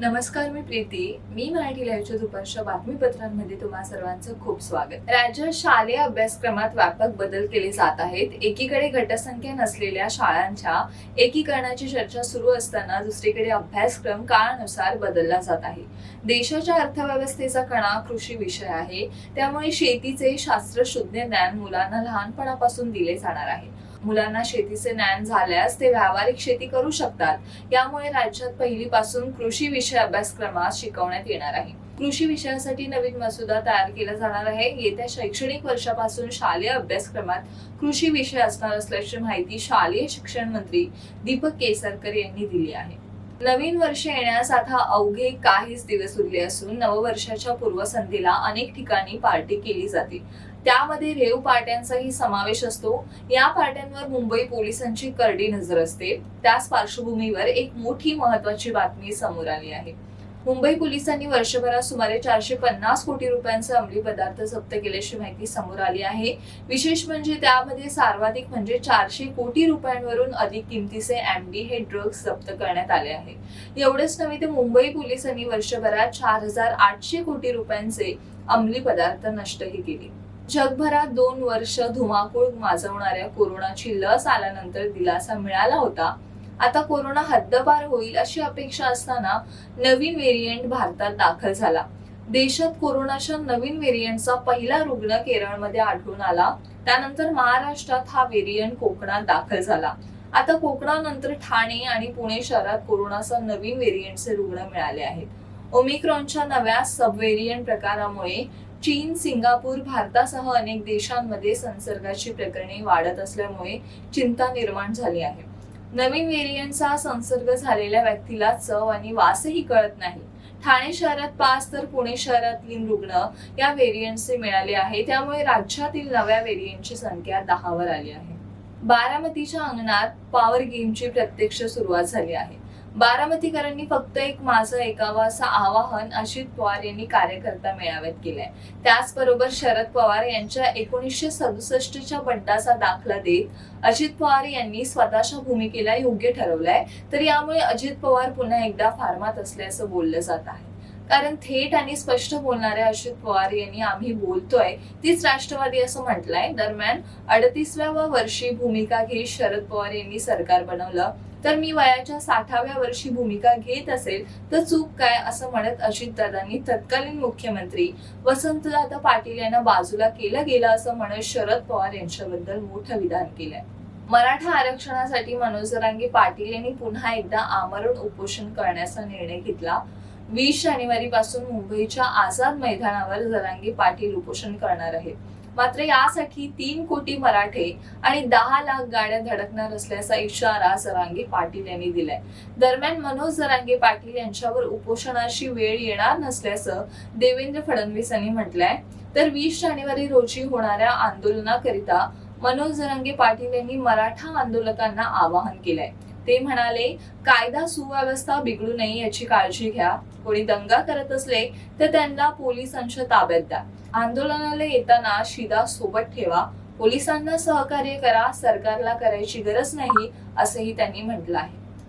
नमस्कार मी प्रीती. मी मराठी लाईव्हच्या दुपारच्या बातमीपत्रांमध्ये तुम्हा सर्वांचं खूप स्वागत. राज्यात शालेय अभ्यासक्रमात व्यापक बदल केले जात आहेत. एकीकडे घटसंख्या नसलेल्या शाळांच्या एकीकरणाची चर्चा सुरू असताना दुसरीकडे अभ्यासक्रम काळानुसार बदलला जात आहे. देशाच्या अर्थव्यवस्थेचा कणा कृषी विषय आहे. त्यामुळे शेतीचे शास्त्रशुद्ध ज्ञान मुलांना लहानपणापासून दिले जाणार आहे. मुलांना शेतीचे ज्ञान झाल्यास ते व्यावहारिक शेती करू शकतात. यामुळे राज्यात पहिलीपासून कृषी विषय अभ्यासक्रमात शिकवण्यात येणार आहे. कृषी विषयासाठी नवीन मसुदा तयार केला जाणार आहे. येत्या शैक्षणिक वर्षापासून शालेय अभ्यासक्रमात कृषी विषय असणार असल्याची माहिती शालेय शिक्षण मंत्री दीपक केसरकर यांनी दिली आहे. नवीन वर्ष येण्यास आता अवघे काहीच दिवस उरले असून नववर्षाच्या पूर्वसंध्येला अनेक ठिकाणी पार्टी केली जाते. त्यामध्ये रेव पार्ट्यांचाही समावेश असतो. या पार्ट्यांवर मुंबई पोलिसांची करडी नजर असते. त्याच पार्श्वभूमीवर एक मोठी महत्वाची बातमी समोर आली आहे. मुंबई पोलिसांनी वर्षभरात सुमारे चारशे पन्नास कोटी रुपयांचे अंमली पदार्थ जप्त केल्याची माहिती समोर आली आहे. विशेष म्हणजे त्यामध्ये सर्वाधिक म्हणजे चारशे कोटी रुपयांवरून अधिक किमतीचे एमडी हे ड्रग्ज जप्त करण्यात आले आहे. एवढंच नव्हे तर मुंबई पोलिसांनी वर्षभरात चार हजार आठशे कोटी रुपयांचे अंमली पदार्थ नष्टही केले. जगभरात दोन वर्ष धुमाकूळ माजवणाऱ्या कोरोनाची लस आल्यानंतर दिलासा मिळाला होता. आता कोरोना हद्दपार होईल अशी अपेक्षा असताना नवीन व्हेरियंट भारतात दाखल झाला. देशात कोरोनाच्या नवीन व्हेरियंटचा पहिला रुग्ण केरळमध्ये आढळून आला. त्यानंतर महाराष्ट्रात हा व्हेरियंट कोकणात दाखल झाला. आता कोकणानंतर ठाणे आणि पुणे शहरात कोरोनाचा नवीन व्हेरियंटचे रुग्ण मिळाले आहेत. ओमिक्रॉनच्या नव्या सब व्हेरियंट प्रकारामुळे चीन सिंगापूर भारतासह अनेक देशांमध्ये संसर्गाची प्रकरणे वाढत असल्यामुळे चिंता निर्माण झाली आहे. नवीन व्हेरियंटचा संसर्ग झालेल्या व्यक्तीला चव आणि वासही कळत नाही. ठाणे शहरात पाच तर पुणे शहरात तीन रुग्ण या व्हेरियंटचे मिळाले आहे. त्यामुळे राज्यातील नव्या व्हेरियंटची संख्या दहावर आली आहे. बारामतीच्या अंगणात पॉवर गेमची प्रत्यक्ष सुरुवात झाली आहे. बारामतीकरांनी फक्त एक माझं एकावा असं आवाहन अजित पवार यांनी कार्यकर्ता मेळाव्यात केलंय. त्याचबरोबर शरद पवार यांच्या एकोणीसशे सदुसष्टच्या बंडाचा दाखला देत अजित पवार यांनी स्वतःच्या भूमिकेला योग्य ठरवलंय. तर यामुळे अजित पवार पुन्हा एकदा फार्मात असल्याचं बोललं जात आहे. कारण थेट आणि स्पष्ट बोलणाऱ्या अशोक पवार यांनी आम्ही बोलतोय तीच राष्ट्रवादी असं म्हटलंय. दरम्यान अडतीसव्या वर्षी भूमिका घेत शरद पवार यांनी सरकार बनवलं. तर मी वयाच्या साठाव्या वर्षी भूमिका घेत असेल तर चूक काय असं म्हणत अजितदादांनी तत्कालीन मुख्यमंत्री वसंतदादा पाटील यांना बाजूला केलं गेलं असं म्हणत शरद पवार यांच्याबद्दल मोठं विधान केलंय. मराठा आरक्षणासाठी मनोज जरांगे पाटील यांनी पुन्हा एकदा आमरण उपोषण करण्याचा निर्णय घेतला. वीस जानेवारी पासून मुंबईच्या आझाद मैदानावर जरांगे पाटील उपोषण करणार आहेत. मात्र यासाठी तीन कोटी मराठे आणि दहा लाख गाड्या धडकणार असल्याचा इशारा जरांगे पाटील यांनी दिलाय. दरम्यान मनोज जरांगे पाटील यांच्यावर उपोषणाची वेळ येणार नसल्याचं देवेंद्र फडणवीस यांनी म्हटलंय. तर वीस जानेवारी रोजी होणाऱ्या आंदोलनाकरिता मनोज जरांगे पाटील यांनी मराठा आंदोलकांना आवाहन केलंय. ते म्हणाले कायदा सुव्यवस्था बिघडू नये याची काळजी घ्या. कोणी दंगा करत असले तर त्यांना पोलिसांच्या ताब्यात द्या. आंदोलनाला येताना शिदा सोबत ठेवा. पोलिसांना सहकार्य करा. सरकारला करायची गरज नाही असंही त्यांनी म्हटलं आहे.